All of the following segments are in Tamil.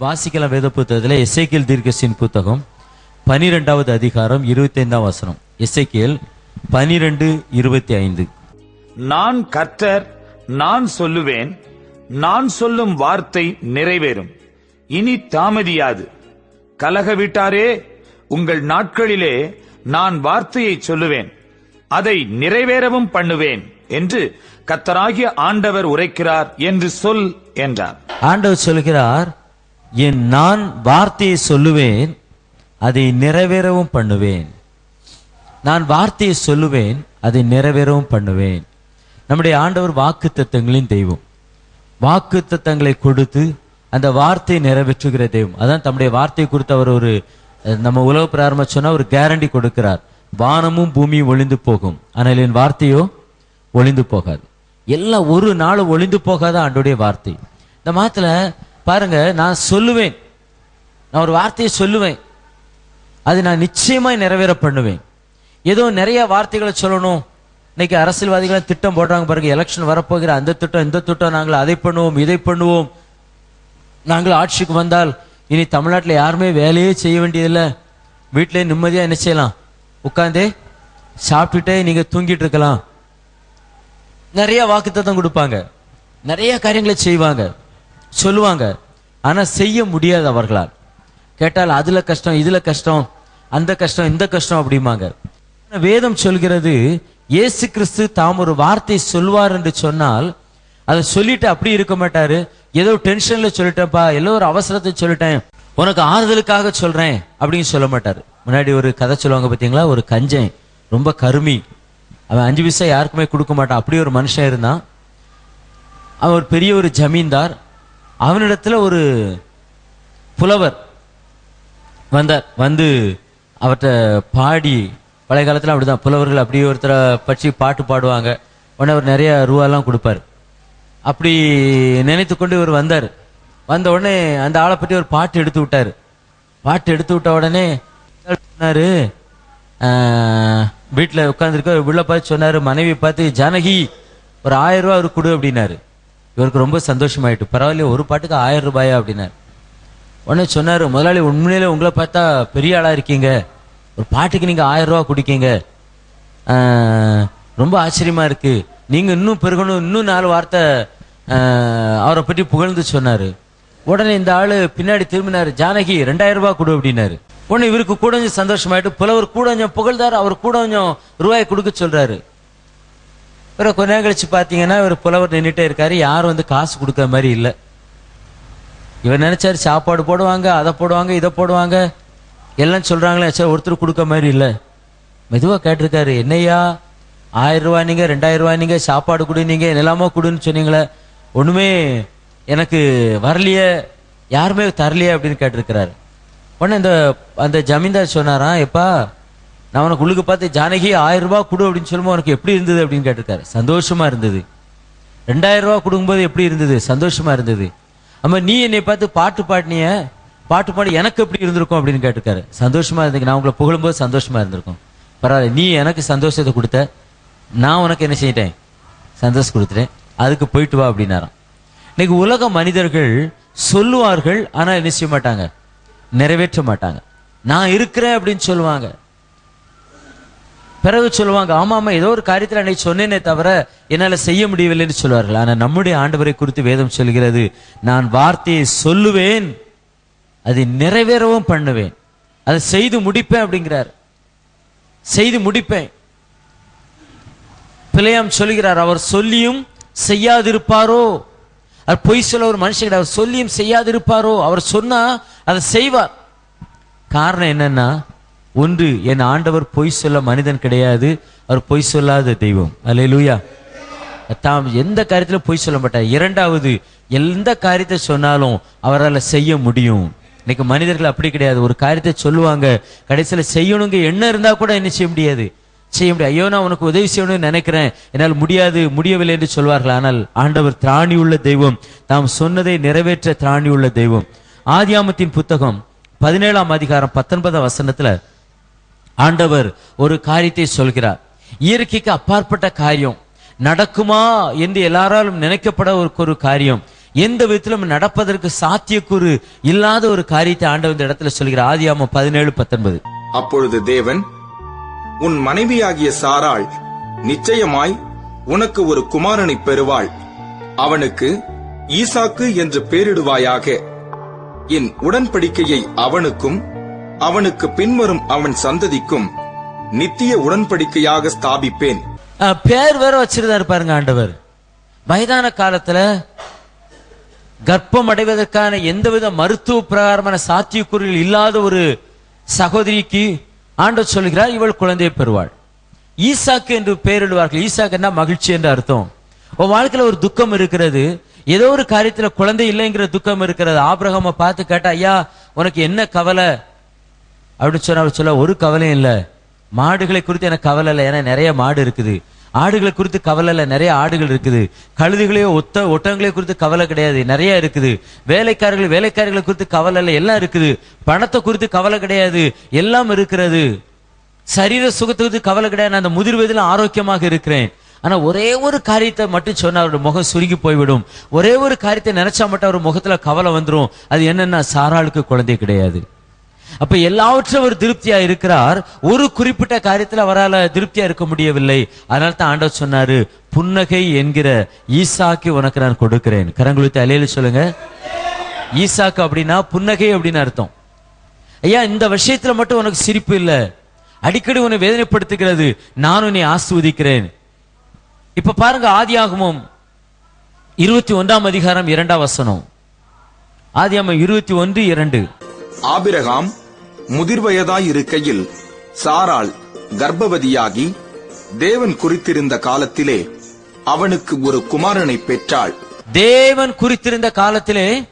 வாசிக்கலாம் வேத புத்தகத்தில் எஸ்ஐக்கியல் தீர்க்கசின் புத்தகம் பனிரெண்டாவது அதிகாரம் இருபத்தைந்தாம் வசனம். எஸ்ஐக்கியல் பனிரெண்டு இருபத்தி ஐந்து நான் கர்த்தர் நான் சொல்லுவேன் நான் சொல்லும் வார்த்தை நிறைவேறும். இனி தாமதியாது. கலக விட்டாரே உங்கள் நாட்களிலே நான் வார்த்தையை சொல்லுவேன். அதை நிறைவேறவும் பண்ணுவேன் என்று கர்த்தராகிய ஆண்டவர் உரைக்கிறார் என்று சொல் என்றார். ஆண்டவர் சொல்கிறார் என் நான் வார்த்தையை சொல்லுவேன் அதை நிறைவேறவும் பண்ணுவேன். நான் வார்த்தையை சொல்லுவேன் அதை நிறைவேறவும் பண்ணுவேன். நம்முடைய ஆண்டவர் வாக்கு தத்தங்களின் தெய்வம். வாக்கு தத்தங்களை கொடுத்து அந்த வார்த்தையை நிறைவேற்றுகிற தெய்வம். அதான் தம்முடைய வார்த்தையை குறித்து அவர் ஒரு நம்ம உலக பிராரம்ப சொன்னால் ஒரு கேரண்டி கொடுக்கிறார். வானமும் பூமியும் ஒளிந்து போகும். ஆனால் என் வார்த்தையோ ஒளிந்து போகாது. எல்லாம் ஒரு நாள் ஒளிந்து போகாத ஆண்டுடைய வார்த்தை. இந்த மாத்துல பாருங்க நான் சொல்லுவேன். நான் ஒரு வார்த்தையை சொல்லுவேன். அது நான் நிச்சயமாய் நிறைவேற பண்ணுவேன் ஏதோ நிறைய வார்த்தைகளை சொல்லணும். இன்னைக்கு அரசியல்வாதிகள் திட்டம் போடுறாங்க பாருங்க எலெக்ஷன் வரப்போகிற அந்த திட்டம் இந்த திட்டம் நாங்கள் அதை பண்ணுவோம் இதை பண்ணுவோம். நாங்கள் ஆட்சிக்கு வந்தால் இனி தமிழ்நாட்டில் யாருமே வேலையே செய்ய வேண்டியதில்லை. வீட்டிலே நிம்மதியாக என்ன செய்யலாம்? உட்காந்தே சாப்பிட்டுட்டே நீங்கள் தூங்கிட்டு இருக்கலாம். நிறைய வாக்குத்தத்தம் கொடுப்பாங்க. நிறைய காரியங்களை செய்வாங்க. சொல்லுவாங்க. ஆனால் செய்ய முடியாது அவர்களால். கேட்டால் அதில் கஷ்டம் இதில் கஷ்டம் அந்த கஷ்டம் இந்த கஷ்டம் அப்படிம்பாங்க. வேதம் சொல்கிறது இயேசு கிறிஸ்து தாம் ஒரு வார்த்தை சொல்வார் என்று சொன்னால் அதை சொல்லிட்டு அப்படி இருக்க மாட்டாரு. ஏதோ டென்ஷன்ல சொல்லிட்டேன்ப்பா ஏதோ ஒரு அவசரத்தை சொல்லிட்டேன் உனக்கு ஆறுதலுக்காக சொல்றேன் அப்படின்னு சொல்ல மாட்டார். முன்னாடி ஒரு கதை சொல்லுவாங்க பார்த்தீங்களா ஒரு கஞ்சன் ரொம்ப கருமி. அவன் அஞ்சு பைசா யாருக்குமே கொடுக்க மாட்டான். அப்படி ஒரு மனுஷன் இருந்தான். அவன் ஒரு பெரிய ஒரு ஜமீன்தார். அவனிடத்துல ஒரு புலவர் வந்தார். வந்து அவர்கிட்ட பாடி பழைய காலத்தில் அப்படிதான் புலவர்கள் அப்படியே ஒருத்தரை பற்றி பாட்டு பாடுவாங்க. உடனே அவர் நிறைய ரூபாலாம் கொடுப்பாரு. அப்படி நினைத்து கொண்டு இவர் வந்தார். வந்த உடனே அந்த ஆளை பற்றி ஒரு பாட்டு எடுத்து விட்டார். பாட்டு எடுத்து விட்ட உடனே சொன்னார் வீட்டில் உட்காந்துருக்க உள்ள பார்த்து சொன்னார் மனைவி பார்த்து ஜானகி ஒரு ஆயிரம் ரூபா அவர் கொடு அப்படின்னாரு. இவருக்கு ரொம்ப சந்தோஷமாயிட்டு பரவாயில்ல ஒரு பாட்டுக்கு ஆயிரம் ரூபாயா அப்படின்னாரு. உடனே சொன்னார் முதலாளி உண்மையிலே உங்களை பார்த்தா பெரிய ஆளாக இருக்கீங்க. ஒரு பாட்டுக்கு நீங்கள் ஆயிரம் ரூபா குடிக்கீங்க. ரொம்ப ஆச்சரியமாக இருக்கு. நீங்கள் இன்னும் பெருகணும் இன்னும் நாலு வார்த்தை அவரை பற்றி புகழ்ந்து சொன்னார். உடனே இந்த ஆள் பின்னாடி திரும்பினார் ஜானகி ரெண்டாயிரம் ரூபாய் கொடு அப்படின்னாரு. உடனே இவருக்கு கூட கொஞ்சம் சந்தோஷமாயிட்டு புலவர் கூட கொஞ்சம் புகழ்ந்தார் அவர் கூட கொஞ்சம் ரூபாய் கொடுக்க சொல்றாரு. இவரை கொஞ்ச நேரம் கழிச்சு பார்த்தீங்கன்னா இவர் புலவர் நின்றுட்டே இருக்காரு. யாரும் வந்து காசு கொடுக்குற மாதிரி இல்லை. இவர் நினைச்சாரு சாப்பாடு போடுவாங்க அதை போடுவாங்க இதை போடுவாங்க. எல்லாம் சொல்கிறாங்களே சார் ஒருத்தர் கொடுக்க மாதிரி இல்லை. மெதுவாக கேட்டிருக்காரு என்னையா? ஆயிரம் ரூபாய் நீங்க ரெண்டாயிரம் ரூபாய் நீங்க சாப்பாடு கொடு நீங்க என்னெல்லாமோ கொடுன்னு சொன்னீங்களே. ஒன்றுமே எனக்கு வரலையே யாருமே தரலையே அப்படின்னு கேட்டிருக்கிறாரு. உடனே இந்த அந்த ஜமீன்தார் சொன்னாராம் எப்பா நான் உனக்கு உள்ளுக்கு பார்த்து ஜானகி ஆயிரம் ரூபாய் கொடு அப்படின்னு சொல்லும்போது உனக்கு எப்படி இருந்தது அப்படின்னு கேட்டிருக்காரு. சந்தோஷமா இருந்தது. ரெண்டாயிரம் ரூபாய் கொடுக்கும்போது எப்படி இருந்தது? சந்தோஷமா இருந்தது. அம்மா நீ என்னை பார்த்து பாட்டு பாடினிய? பாட்டு பாடி எனக்கு எப்படி இருந்திருக்கும் அப்படின்னு கேட்டிருக்காரு. சந்தோஷமா இருந்தது நான் உங்களை புகழும்போது சந்தோஷமா இருந்திருக்கும். பரவாயில்ல நீ எனக்கு சந்தோஷத்தை கொடுத்த. நான் உனக்கு என்ன செய்யிட்டேன்? சந்தோஷம் கொடுத்துட்டேன். அதுக்கு போயிட்டு வா அப்படின்னாராம். இன்னைக்கு உலக மனிதர்கள் சொல்லுவார்கள் ஆனால் என்ன செய்ய மாட்டாங்க? நிறைவேற்ற மாட்டாங்க. நான் இருக்கிறேன் அப்படின்னு சொல்லுவாங்க. பிறகு சொல்லுவாங்க ஆமாமா ஏதோ ஒரு காரியத்தில் அன்னைக்கு சொன்னேனே தவிர என்னால் செய்ய முடியவில்லைன்னு சொல்வார்கள் ஆனால் நம்முடைய ஆண்டவரை குறித்து வேதம் சொல்கிறது நான் வார்த்தையை சொல்லுவேன் அதை நிறைவேறவும் பண்ணுவேன். அதை செய்து முடிப்பேன் அப்படிங்கிறார். செய்து முடிப்பேன். பிழையாம் சொல்கிறார் அவர் சொல்லியும் செய்யாதிருப்பாரோ? அவர் பொய் சொல்ல ஒரு மனுஷன் கிடையாது. அவர் சொல்லியும் செய்யாதிருப்பாரோ? அவர் சொன்னா அதை செய்வார். காரணம் என்னன்னா ஒன்று என் ஆண்டவர் பொய் சொல்ல மனிதன் கிடையாது அவர் பொய் சொல்லாத தெய்வம். அல்லேலூயா தாம் எந்த காரியத்திலும் பொய் சொல்ல மாட்டார். இரண்டாவது எந்த காரியத்தை சொன்னாலும் அவரால் செய்ய முடியும். இன்னைக்கு மனிதர்கள் அப்படி கிடையாது. ஒரு காரியத்தை சொல்லுவாங்க கடைசியில் செய்யணுங்க என்ன இருந்தால் கூட என்ன செய்ய முடியாது. செய்ய முடியாது. ஐயோ நான் உனக்கு உதவி செய்யணும்னு நினைக்கிறேன். என்னால் முடியாது முடியவில்லை என்று சொல்வார்கள். ஆனால் ஆண்டவர் திராணி உள்ள தெய்வம். தாம் சொன்னதை நிறைவேற்ற திராணி உள்ள தெய்வம். ஆதியாமத்தின் புத்தகம் பதினேழாம் அதிகாரம் பத்தொன்பதாம் வசனத்தில் ஆண்டவர் ஒரு காரியத்தை சொல்கிறார். இயற்கைக்கு அப்பாற்பட்ட காரியம். நடக்குமா என்று எல்லாராலும் நினைக்கப்பட ஒரு காரியம். எந்த விதத்திலும் நடப்பதற்கு சாத்தியக்கூறு இல்லாத ஒரு காரியத்தை ஆண்டவர் இந்த இடத்துல சொல்கிறார். ஆதியாம பதினேழு பத்தொன்பது. அப்பொழுது தேவன் உன் மனைவியாகிய சாராள் நிச்சயமாய் உனக்கு ஒரு குமாரனை பெறுவாள். அவனுக்கு ஈசாக்கு என்று பெயரிடுவாயாக என் உடன்படிக்கையை அவனுக்கும் அவனுக்கு பின்வரும் அவன் சந்ததிக்கும் நித்திய உடன்படிக்கையாக ஸ்தாபிப்பேன். பேர் வேற வச்சிருந்தாரு பாருங்க ஆண்டவர். வயதான காலத்துல கர்ப்பம் அடைவதற்கான எந்தவித மருத்துவ பிரகாரமான சாத்தியக்கூறுகள் இல்லாத ஒரு சகோதரிக்கு ஆண்டவர் சொல்கிறார் இவள் குழந்தையை பெறுவாள். ஈசாக்கு என்று பெயரிடுவார்கள். ஈசாக்குன்னா மகிழ்ச்சி என்று அர்த்தம். உன் வாழ்க்கையில ஒரு துக்கம் இருக்கிறது. ஏதோ ஒரு காரியத்துல குழந்தை இல்லைங்கிற துக்கம் இருக்கிறது. ஆபிரகம பார்த்து கேட்டா ஐயா உனக்கு என்ன கவலை? அப்படின்னு சொன்னா அவர் சொல்ல ஒரு கவலையும் இல்லை. மாடுகளை குறித்து எனக்கு கவலை இல்லை. ஏன்னா நிறைய மாடு இருக்குது. ஆடுகளை குறித்து கவலை இல்லை. நிறைய ஆடுகள் இருக்குது. கழுதுகளையோ ஒத்த ஒட்டங்களே குறித்து கவலை கிடையாது. நிறைய இருக்குது. வேலைக்காரர்கள் வேலைக்காரர்களை குறித்து கவலை இல்லை. எல்லாம் இருக்குது. பணத்தை குறித்து கவலை கிடையாது. எல்லாம் இருக்கிறது. சரீர சுகத்துக்கு கவலை கிடையாது. நான் அந்த முதிர் வயதில் ஆரோக்கியமாக இருக்கிறேன். ஆனா ஒரே ஒரு காரியத்தை மட்டும் சொன்னா அவருடைய முகம் சுருங்கி போய்விடும். ஒரே ஒரு காரியத்தை நினைச்சா மட்டும் அவர் முகத்துல கவலை வந்துடும் அது என்னன்னா சாராளுக்கு குழந்தை கிடையாது. அப்ப எல்லாவற்றும் அவர் திருப்தியா இருக்கிறார். ஒரு குறிப்பிட்ட காரியத்துல அவரால திருப்தியா இருக்க முடியவில்லை. அதனால தான் ஆண்டவர் சொன்னாரு புன்னகை என்கிற ஈசாக்கு உனக்கு நான் கொடுக்கிறேன். கரங்குளித்த அலையில சொல்லுங்க. ஈசாக்கு அப்படின்னா புன்னகை அப்படின்னு அர்த்தம். ஐயா இந்த விஷயத்துல மட்டும் உனக்கு சிரிப்பு இல்ல. அடிக்கடி உன்னை வேதனைப்படுத்துகிறது. நான் உன்னை ஆஸ்வதிக்கிறேன். இப்ப பாருங்க ஆதி ஆகமும் இருபத்தி ஒன்றாம் அதிகாரம் இரண்டாம் வசனம். ஆதி ஆமாம் இருபத்தி ஒன்று இரண்டு. ஆபிரகாம் முதிர்வயதாயிருக்கையில் சாராள் கர்ப்பவதியாகி தேவன் குறித்திருந்த காலத்திலே அவனுக்கு ஒரு குமாரனை பெற்றாள். தேவன் குறித்திருந்த காலத்திலே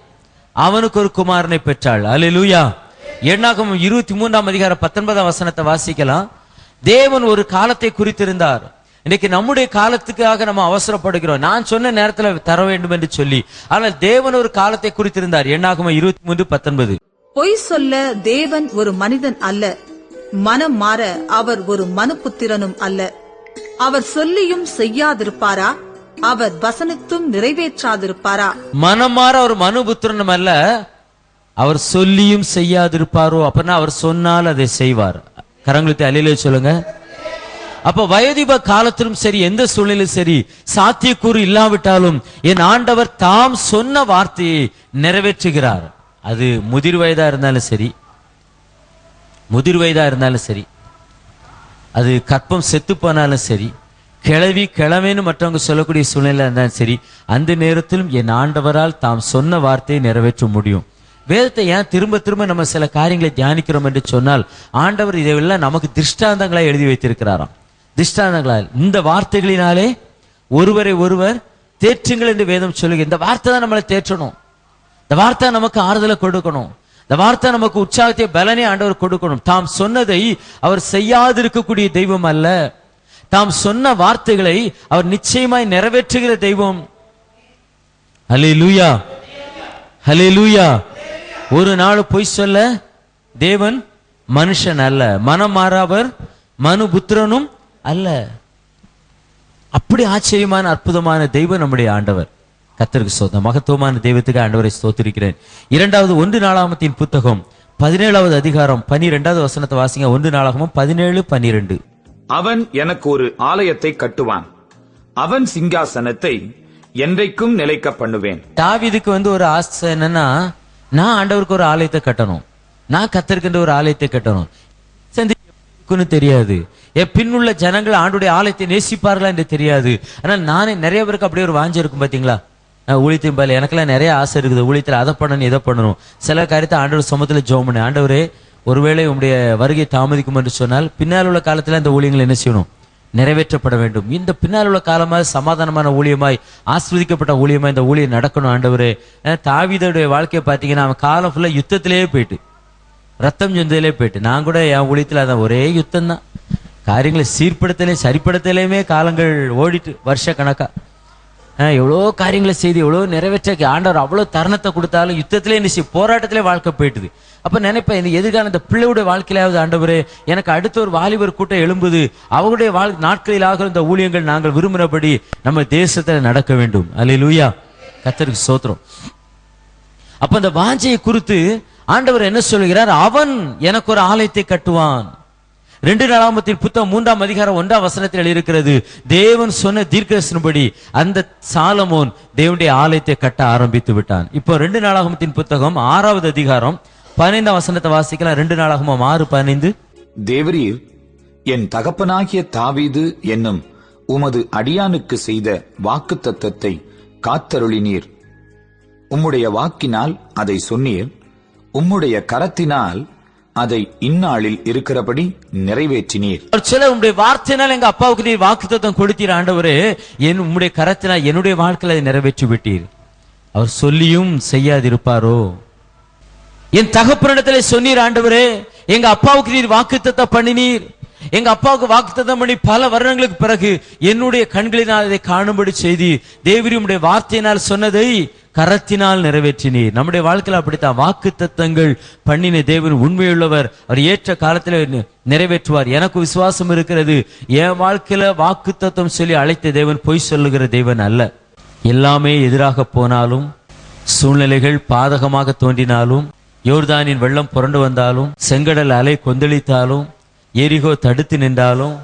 அவனுக்கு ஒரு குமாரனை பெற்றாள். அலிலூயா என்னாகும் இருபத்தி மூன்றாம் அதிகாரம் பத்தொன்பதாம் வசனத்தை வாசிக்கலாம். தேவன் ஒரு காலத்தை குறித்திருந்தார். இன்னைக்கு நம்முடைய காலத்துக்காக நம்ம அவசரப்படுகிறோம். நான் சொன்ன நேரத்துல தர வேண்டும் என்று சொல்லி. ஆனால் தேவன் ஒரு காலத்தை குறித்திருந்தார். என்னாகும் இருபத்தி மூன்று பத்தொன்பது. பொய் சொல்ல தேவன் ஒரு மனிதன் அல்ல. மனம் மாற அவர் ஒரு மனுபுத்திரனும் அல்ல. அவர் சொல்லியும் செய்யாதிருப்பாரா? அவர் வசனித்தும் நிறைவேற்றாதிருப்பாரா? மனமாற ஒரு மனுபுத்திரனும் அல்ல. அவர் சொல்லியும் செய்யாதிருப்பாரோ? அப்படின்னா அவர் சொன்னால் அதை செய்வார். கரங்களுக்கு அலையில சொல்லுங்க. அப்ப வயதிப காலத்திலும் சரி எந்த சூழ்நிலையும் சரி சாத்தியக்கூறு இல்லாவிட்டாலும் என் ஆண்டவர் தாம் சொன்ன வார்த்தையை நிறைவேற்றுகிறார். அது முதிர் வயதாக இருந்தாலும் சரி முதிர் வயதாக இருந்தாலும் சரி அது கற்பம் செத்து போனாலும் சரி கிளவி கிழமைன்னு மற்றவங்க சொல்லக்கூடிய சூழ்நிலை இருந்தாலும் சரி அந்த நேரத்திலும் என் ஆண்டவரால் தாம் சொன்ன வார்த்தையை நிறைவேற்ற முடியும். வேதத்தை ஏன் திரும்ப திரும்ப நம்ம சில காரியங்களை தியானிக்கிறோம் என்று சொன்னால் ஆண்டவர் இதையெல்லாம் நமக்கு திருஷ்டாந்தங்களாக எழுதி வைத்திருக்கிறாராம். திருஷ்டாந்தங்களால் இந்த வார்த்தைகளினாலே ஒருவரை ஒருவர் தேற்றுங்கள் என்று வேதம் சொல்லுங்க இந்த வார்த்தை தான் நம்மளை தேற்றணும். இந்த வார்த்தை நமக்கு ஆறுதலை கொடுக்கணும். இந்த வார்த்தை நமக்கு உற்சாகத்தை பலனே ஆண்டவர் கொடுக்கணும். தாம் சொன்னதை அவர் செய்யாதிருக்கக்கூடிய தெய்வம் அல்ல. தாம் சொன்ன வார்த்தைகளை அவர் நிச்சயமாய் நிறைவேற்றுகிற தெய்வம். ஹலே லூயா ஹலே லூயா ஒரு நாள் பொய் சொல்ல தேவன் மனுஷன் அல்ல. மனம் மாறாவர் மனு புத்திரனும் அல்ல. அப்படி ஆச்சரியமான அற்புதமான தெய்வம் நம்முடைய ஆண்டவர். கத்தருக்கு சொந்த மகத்துவமான தெய்வத்துக்கு ஆண்டவரை ஸ்தோத்திருக்கிறேன். இரண்டாவது ஒன்று நாளாமத்தின் புத்தகம் பதினேழாவது அதிகாரம் பனிரெண்டாவது வசனத்தை வாசிங்க. ஒன்று நாளாகமும் பதினேழு பன்னிரெண்டு. அவன் எனக்கு ஒரு ஆலயத்தை கட்டுவான். அவன் சிங்காசனத்தை என்றைக்கும் நிலைக்க பண்ணுவேன். தாவீதுக்கு வந்து ஒரு ஆசை என்னன்னா நான் ஆண்டவருக்கு ஒரு ஆலயத்தை கட்டணும். நான் கத்தருக்கின்ற ஒரு ஆலயத்தை கட்டணும். சந்தி இருக்குன்னு தெரியாது. என் பின்னுள்ள ஜனங்கள் ஆண்டுடைய ஆலயத்தை நேசிப்பார்களா என்று தெரியாது. ஆனால் நானே நிறைய பேருக்கு அப்படியே ஒரு வாஞ்சி இருக்கும் பாத்தீங்களா? நான் ஊழியத்தையும் பாரு எனக்கெல்லாம் நிறைய ஆசை இருக்குது. ஊழியத்தில் அதை பண்ணணும் இதை பண்ணணும். சில காரியத்தை ஆண்டவர் சமத்தில் ஜோம் பண்ணு. ஆண்டவரே ஒருவேளை உங்களுடைய வருகை தாமதிக்கும் என்று சொன்னால் பின்னால் உள்ள காலத்தில் இந்த ஊழியங்களை என்ன செய்யணும்? நிறைவேற்றப்பட வேண்டும். இந்த பின்னால் உள்ள காலமாக சமாதானமான ஊழியமாய் ஆஸ்வதிக்கப்பட்ட ஊழியமாய் இந்த ஊழியம் நடக்கணும் ஆண்டவரே. தாவிதோடைய வாழ்க்கையை பார்த்தீங்கன்னா அவன் காலம் ஃபுல்லாக யுத்தத்திலேயே போயிட்டு. ரத்தம் சொந்ததிலே போயிட்டு. நான் கூட என் ஊழியத்தில் அதான் ஒரே யுத்தம் தான் காரியங்களை சீர்படுத்தலே சரிப்படுத்தலையுமே காலங்கள் ஓடிட்டு வருஷ கணக்காக எவ்வளோ காரியங்களை செய்து எவ்வளோ நிறைவேற்ற ஆண்டவர் அவ்வளோ தருணத்தை கொடுத்தாலும் யுத்தத்திலே என்ன செய்ய போராட்டத்திலே வாழ்க்கை போயிட்டுது. அப்போ நினைப்பேன் இந்த எதிர்கால இந்த பிள்ளையுடைய வாழ்க்கையிலாவது ஆண்டவர் எனக்கு அடுத்த ஒரு வாலிபர் கூட்டம் எழும்புது. அவருடைய வாழ் நாட்களிலாக இந்த ஊழியங்கள் நாங்கள் விரும்பினபடி நம்ம தேசத்தில் நடக்க வேண்டும். அல்ல லூயா கத்தருக்கு சோத்திரம். அப்போ அந்த வாஞ்சையை குறித்து ஆண்டவர் என்ன சொல்கிறார்? அவன் எனக்கு ஒரு ஆலயத்தை கட்டுவான். ரெண்டு நாளாமத்தின் புத்தகம் மூன்றாம் அதிகாரம் ஒன்றாம் வசனத்தில் எழுதியிருக்கிறது. தேவன் சொன்ன தீர்க்கதரிசனப்படி அந்த சாலமோன் தேவனுடைய ஆலயத்தை கட்ட ஆரம்பித்து விட்டான். இப்போ ரெண்டு நாளாகமத்தின் புத்தகம் ஆறாவது அதிகாரம் பதினைந்தாம் வசனத்தை வாசிக்கலாம். ரெண்டு நாளாகமும் ஆறு பதினைந்து. தேவரீர் என் தகப்பனாகிய தாவீது என்னும் உமது அடியானுக்கு செய்த வாக்கு தத்தத்தை காத்தருளினீர். உம்முடைய வாக்கினால் அதை சொன்னீர். உம்முடைய கரத்தினால் அதை இந்நாளில் இருக்கிறபடி நிறைவேற்றினீர். அவர் சொல்ல உங்களுடைய வார்த்தையினால் எங்க அப்பாவுக்கு நீர் வாக்குத்தத்தம் கொடுத்தீர் ஆண்டவரே. என் உம்முடைய கரத்தினால் என்னுடைய வாழ்க்கையில அதை நிறைவேற்றி விட்டீர். அவர் சொல்லியும் செய்யாதிருப்பாரோ? என் தகப்பனிடத்திலே சொன்னீர் ஆண்டவரே. எங்க அப்பாவுக்கு நீர் வாக்குத்தத்தம் பண்ணினீர். எங்க அப்பாவுக்கு வாக்குத்தத்தம் பண்ணி பல வருடங்களுக்கு பிறகு என்னுடைய கண்களினால் அதை காணும்படி செய்தி தேவரி உடைய வார்த்தையினால் சொன்னதை கரத்தினால் நிறைவேற்றினீர். நம்முடைய வாழ்க்கையில அப்படித்தான். வாக்குத்தத்தங்கள் பண்ணின தேவன் உண்மையுள்ளவர். அவர் ஏற்ற காலத்தில் நிறைவேற்றுவார். எனக்கு விசுவாசம் இருக்கிறது. என் வாழ்க்கையில வாக்குத்தத்தம் சொல்லி அழைத்த தேவன் பொய் சொல்லுகிற தேவன் அல்ல. எல்லாமே எதிராக போனாலும் சூழ்நிலைகள் பாதகமாக தோன்றினாலும் யோர்தானின் வெள்ளம் புரண்டு வந்தாலும் செங்கடல் அலை கொந்தளித்தாலும் எரிகோ தடுத்து நின்றாலும்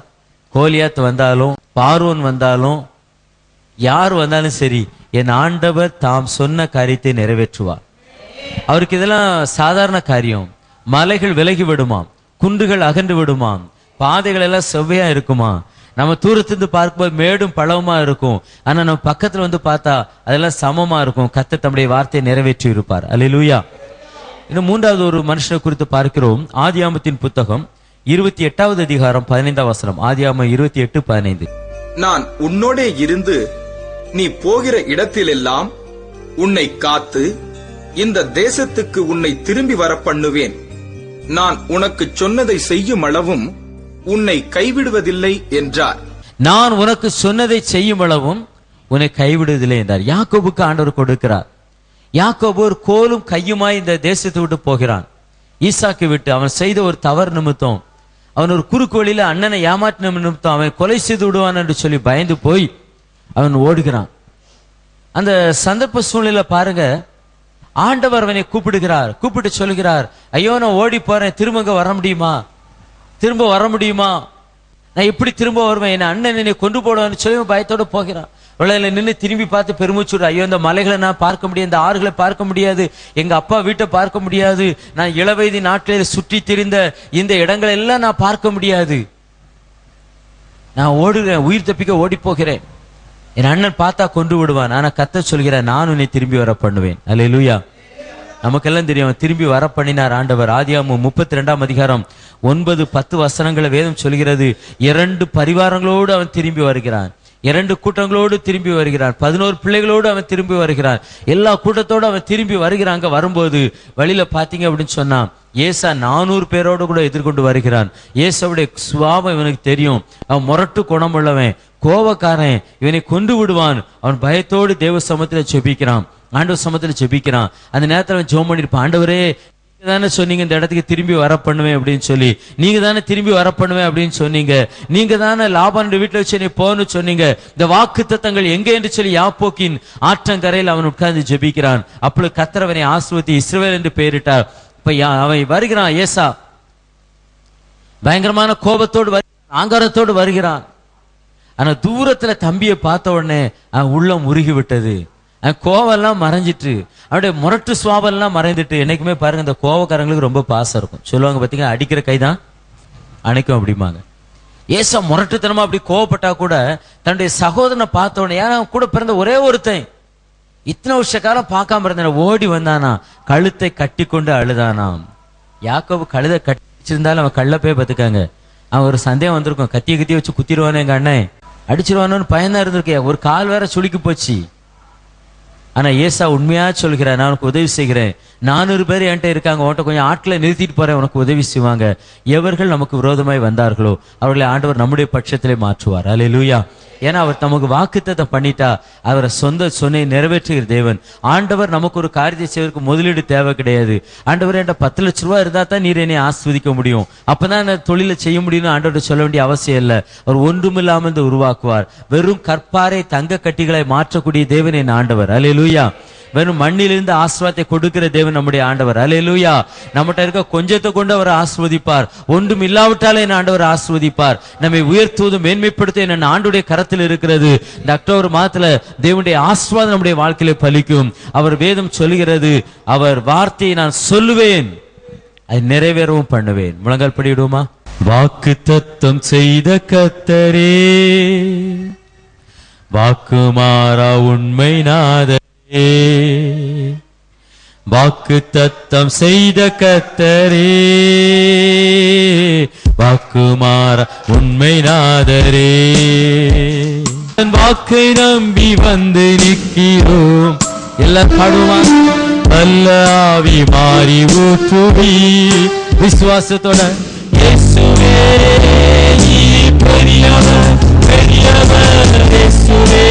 கோலியாத் வந்தாலும் பார்வோன் வந்தாலும் யார் வந்தாலும் சரி என் ஆண்டவர் தாம் சொன்ன காரியத்தை நிறைவேற்றுவார். அவருக்கு இதெல்லாம் சாதாரண காரியம். மலைகள் விலகி விடுமாம் குன்றுகள் அகன்று விடுமாம் பாதைகள் எல்லாம் செவ்வையா இருக்குமா? நம்ம தூரத்திலிருந்து பார்க்கும்போது மேடும் பழவுமா இருக்கும். ஆனா நம்ம பக்கத்துல வந்து பார்த்தா அதெல்லாம் சமமா இருக்கும். கத்த தம்முடைய வார்த்தையை நிறைவேற்றி இருப்பார். அல்லேலூயா. இன்னும் மூன்றாவது ஒரு மனுஷனை குறித்து பார்க்கிறோம். ஆதியாமத்தின் புத்தகம். இருபத்தி எட்டாவது அதிகாரம் பதினைந்தாம் வசனம் ஆதியாம இருபத்தி எட்டு பதினைந்து. நான் உன்னோடே இருந்து நீ போகிற இடத்திலெல்லாம் உன்னை காத்து இந்த தேசத்துக்கு உன்னை திரும்பி வர பண்ணுவேன் நான் உனக்கு சொன்னதை செய்யும் அளவும் உன்னை கைவிடுவதில்லை என்றார். நான் உனக்கு சொன்னதை செய்யும் அளவும் உன்னை கைவிடுவதில்லை என்றார். யாக்கோபுக்கு ஆண்டவர் கொடுக்கிறார். யாக்கோபு ஒரு கோலும் கையுமாய் இந்த தேசத்தை விட்டு போகிறான். ஈசாக்கு விட்டு அவன் செய்த ஒரு தவறு நிமித்தம் அவன் ஒரு குறுக்கு வழியில அண்ணனை ஏமாற்றின நிமித்தம் அவன் கொலை செய்து விடுவான் என்று சொல்லி பயந்து போய் அவன் ஓடுகிறான். அந்த சந்தர்ப்ப சூழ்நிலை பாருங்க. ஆண்டவர் அவனை கூப்பிடுகிறார். கூப்பிட்டு சொல்கிறார் ஐயோ நான் ஓடி போறேன். திரும்ப வர முடியுமா? திரும்ப வர முடியுமா? நான் எப்படி திரும்ப வருவேன்? என் அண்ணன் என்னை கொண்டு போடுவான்னு சொல்லி பயத்தோடு போகிறான். உலகில நின்று திரும்பி பார்த்து பெருமூச்சுடு ஐயோ இந்த மலைகளை நான் பார்க்க முடியாது இந்த ஆறுகளை பார்க்க முடியாது எங்க அப்பா வீட்டை பார்க்க முடியாது நான் இளவயது நாட்டில் சுற்றி திரிந்த இந்த இடங்களை எல்லாம் நான் பார்க்க முடியாது. நான் ஓடுகிறேன் உயிர் தப்பிக்க ஓடி போகிறேன். என் அண்ணன் பார்த்தா கொண்டு விடுவான். ஆனா கத்த சொல்கிறேன் நான் உன்னை திரும்பி வர பண்ணுவேன். அல்ல லூயா நமக்கெல்லாம் தெரியும் அவன் திரும்பி வர பண்ணினார் ஆண்டவர். ஆதியாமு முப்பத்தி ரெண்டாம் அதிகாரம் ஒன்பது பத்து வசனங்களை வேதம் சொல்கிறது இரண்டு பரிவாரங்களோடு அவன் திரும்பி வருகிறான். இரண்டு கூட்டங்களோடு திரும்பி வருகிறான். பதினோரு பிள்ளைகளோடு அவன் திரும்பி வருகிறான். எல்லா கூட்டத்தோடு அவன் திரும்பி வருகிறாங்க வரும்போது வழியில பாத்தீங்க அப்படின்னு சொன்னான் ஏசா நானூறு பேரோடு கூட எதிர்கொண்டு வருகிறான். ஏசாவுடைய சுவாபம் இவனுக்கு தெரியும். அவன் முரட்டு குணமுள்ளவன் கோபக்காரன் இவனை கொண்டு விடுவான். அவன் பயத்தோடு தேவ சமத்துல செபிக்கிறான். ஆண்டவர் சமத்துல செபிக்கிறான். அந்த நேரத்தில் அவன் ஜோம் பண்ணியிருப்பான். ஆண்டவரே நீங்க தானே சொன்னீங்க இந்த இடத்துக்கு திரும்பி வர பண்ணுவேன் அப்படின்னு சொல்லி. நீங்க தானே திரும்பி வர பண்ணுவேன் அப்படின்னு சொன்னீங்க. நீங்க தானே லாபான் வீட்டுல வச்சு நீ போன்னு சொன்னீங்க. இந்த வாக்கு தத்தங்கள் எங்க என்று சொல்லி யாப்போக்கின் ஆற்றங்கரையில் அவன் உட்கார்ந்து ஜெபிக்கிறான். அப்பொழுது கத்திரவனை ஆசுவதி இஸ்ரவேல் என்று பெயரிட்டார். இப்ப அவன் வருகிறான் ஏசா. பயங்கரமான கோபத்தோடு வருகிறான் ஆங்காரத்தோடு வருகிறான். ஆனா தூரத்துல தம்பியை பார்த்த உடனே அவன் உள்ளம் உருகி கோவெல்லாம் மறைஞ்சிட்டு அப்படியே முரட்டு சுவாபெல்லாம் மறைந்துட்டு என்னைக்குமே பாருங்க இந்த கோவக்காரங்களுக்கு ரொம்ப பாசம் இருக்கும். சொல்லுவாங்க பார்த்தீங்க அடிக்கிற கைதான் அணைக்கும் அப்படிம்பாங்க. ஏசா முரட்டுத்தனமா அப்படி கோவப்பட்டா கூட தன்னுடைய சகோதரனை பார்த்த உடனே ஏன்னா கூட பிறந்த ஒரே ஒருத்தன் இத்தனை வருஷ காலம் பார்க்காம இருந்தன ஓடி வந்தானா கழுத்தை கட்டி கொண்டு அழுதானாம். யாக்கோவு கழுதை கட்டிச்சிருந்தாலும் அவன் கள்ள போய் பார்த்துக்காங்க. அவன் ஒரு சந்தேகம் வந்திருக்கும் கத்திய கத்திய வச்சு குத்திடுவானே எங்க அண்ணன். அடிச்சிருவானோன்னு பயந்தா இருந்திருக்கே ஒரு கால் வேற சுளுக்கி போச்சு. ஆனா ஏசா உண்மையா சொல்கிறேன் நான் உனக்கு உதவி செய்கிறேன். நானூறு பேர் என்கிட்ட இருக்காங்க. உன்ட்ட கொஞ்சம் ஆட்களை நிறுத்திட்டு போறேன். உனக்கு உதவி செய்வாங்க. எவர்கள் நமக்கு விரோதமாய் வந்தார்களோ அவர்களை ஆண்டவர் நம்முடைய பட்சத்திலே மாற்றுவார். அல்லேலூயா ஏன்னா அவர் நமக்கு வாக்குத்தத்தை பண்ணிட்டா அவரை சொந்த சொன்னை நிறைவேற்றுகிற தேவன். ஆண்டவர் நமக்கு ஒரு காரியத்தை செய்வதற்கு முதலீடு தேவை கிடையாது. ஆண்டவர் என்கிட்ட பத்து லட்ச ரூபா இருந்தா தான் நீர் என்னை ஆஸ்வதிக்க முடியும். அப்பதான் நான் தொழிலை செய்ய முடியும்னு ஆண்டவர் சொல்ல வேண்டிய அவசியம் இல்லை. அவர் ஒன்றுமில்லாமல் இதை உருவாக்குவார். வெறும் கற்பாரை தங்க கட்டிகளை மாற்றக்கூடிய தேவன் என் ஆண்டவர். அல்லேலூயா வெறும் மண்ணிலிருந்து ஆசிர்வாதத்தை கொடுக்கிற தேவன் நம்முடைய ஆண்டவர். அலையலூயா நம்மகிட்ட இருக்க கொஞ்சத்தை கொண்டு அவர் ஆஸ்வதிப்பார் ஒன்றும் இல்லாவிட்டாலே என் ஆண்டவர் ஆஸ்வதிப்பார் நம்மை உயர்த்துவதும் மேன்மைப்படுத்த என் ஆண்டுடைய கரத்தில் இருக்கிறது. இந்த அக்டோபர் மாதத்துல தேவனுடைய ஆஸ்வாதம் நம்முடைய வாழ்க்கையில பலிக்கும். அவர் வேதம் சொல்லுகிறது அவர் வார்த்தையை நான் சொல்லுவேன் அதை நிறைவேறவும் பண்ணுவேன். முழங்கால் படிவிடுமா வாக்கு தத்தம் செய்த கத்தரே வாக்குமாறா உண்மை நாத வாக்கு தத்தம் செய்த கத்தரே வாக்குமாற உண்மை நாதரே. தன் வாக்கை நம்பி வந்து நிற்கிறோம். எல்லாம் பாடுவான் நல்ல ஆவி மாறி ஊற்றுவி. விசுவாசத்தோட இயேசுவே பெரியவர் பெரியவர் இயேசுவே.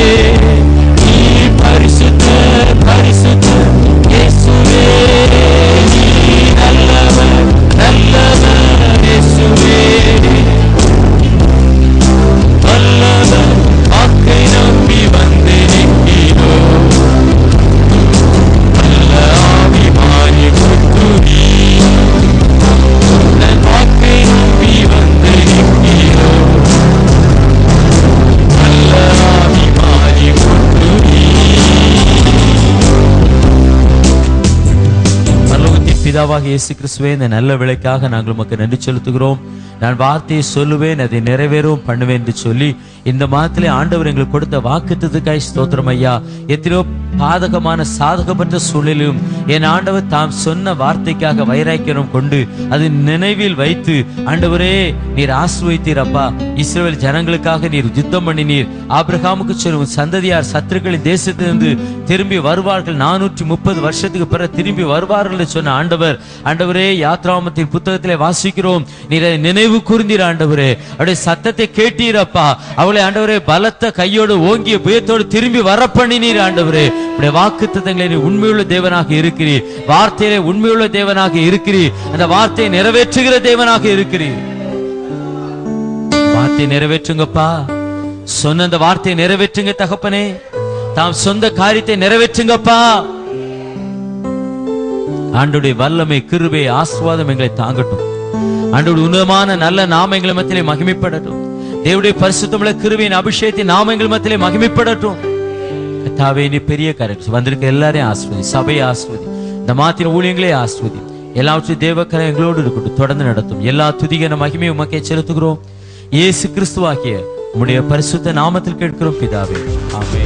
பிதாவாக இயேசு கிறிஸ்துவே இந்த நல்ல விலைக்காக நாங்கள் உமக்கு நன்றி செலுத்துகிறோம். நான் வார்த்தையை சொல்லுவேன் அதை நிறைவேறவும் பண்ணுவேன் என்று சொல்லி இந்த மாதத்திலே ஆண்டவர் எங்களுக்கு கொடுத்த வாக்குத்தத்துக்காய் ஸ்தோத்திரம் ஐயா. எத்தனையோ பாதகமான சாதகமற்ற சூழலிலும் என் ஆண்டவர் தாம் சொன்ன வார்த்தைக்காக வைராக்கியம் கொண்டு அது நினைவில் வைத்து ஆண்டவரே நீர் ஆசிர்வதித்தீர் அப்பா. இஸ்ரேல் ஜனங்களுக்காக நீர் யுத்தம் பண்ணினீர். ஆபிரகாமுக்கு சொல்லும் சந்ததியார் சத்துருக்களின் தேசத்திலிருந்து திரும்பி வருவார்கள். நானூற்றி முப்பது வருஷத்துக்கு பிறகு திரும்பி வருவார்கள் சொன்ன ஆண்டவர் ஆண்டவரே யாத்ராமத்தின் புத்தகத்திலே வாசிக்கிறோம். நீர் அதை நினைவு கூர்ந்தீர் ஆண்டவரே அவருடைய சத்தத்தை கேட்டீரப்பா. அவளை ஆண்டவரே பலத்த கையோடு ஓங்கிய புயத்தோடு திரும்பி வரப்பண்ணினீர் ஆண்டவரே. உடைய வாக்குத்தத்தங்களை நீ உண்மையுள்ள தேவனாக இருக்கிறீர். வார்த்தையிலே உண்மையுள்ள தேவனாக இருக்கிறீர். அந்த வார்த்தையை நிறைவேற்றுகிற தேவனாக இருக்கிறீர். வார்த்தையை நிறைவேற்றுங்கப்பா. சொன்ன அந்த வார்த்தையை நிறைவேற்றுங்க தகப்பனே. தாம் சொந்த காரியத்தை நிறைவேற்றுங்கப்பா. ஆண்டுடைய வல்லமை கிருபை ஆஸ்வாதம் எங்களை தாங்கட்டும். ஆண்டோட உன்னதமான நல்ல நாமங்கள் மத்தியிலே மகிமைப்படட்டும். தேவடைய பரிசுத்தமுள்ள கிருவியின் அபிஷேகத்தை நாமங்கள் மத்தியிலே மகிமைப்படட்டும். கத்தாவே நீ பெரிய கரெக்ட் வந்திருக்க எல்லாரையும் ஆஸ்வதி சபையை ஆஸ்வதி இந்த மாத்திர ஊழியங்களே ஆஸ்வதி எல்லாவற்றையும் தேவக்கரை எங்களோடு இருக்கட்டும் தொடர்ந்து நடத்தும். எல்லா துதிகன மகிமையும் உமக்கே செலுத்துகிறோம். இயேசு கிறிஸ்துவாக்கிய உம்முடைய பரிசுத்த நாமத்தில் கேட்கிறோம் பிதாவே. ஆமே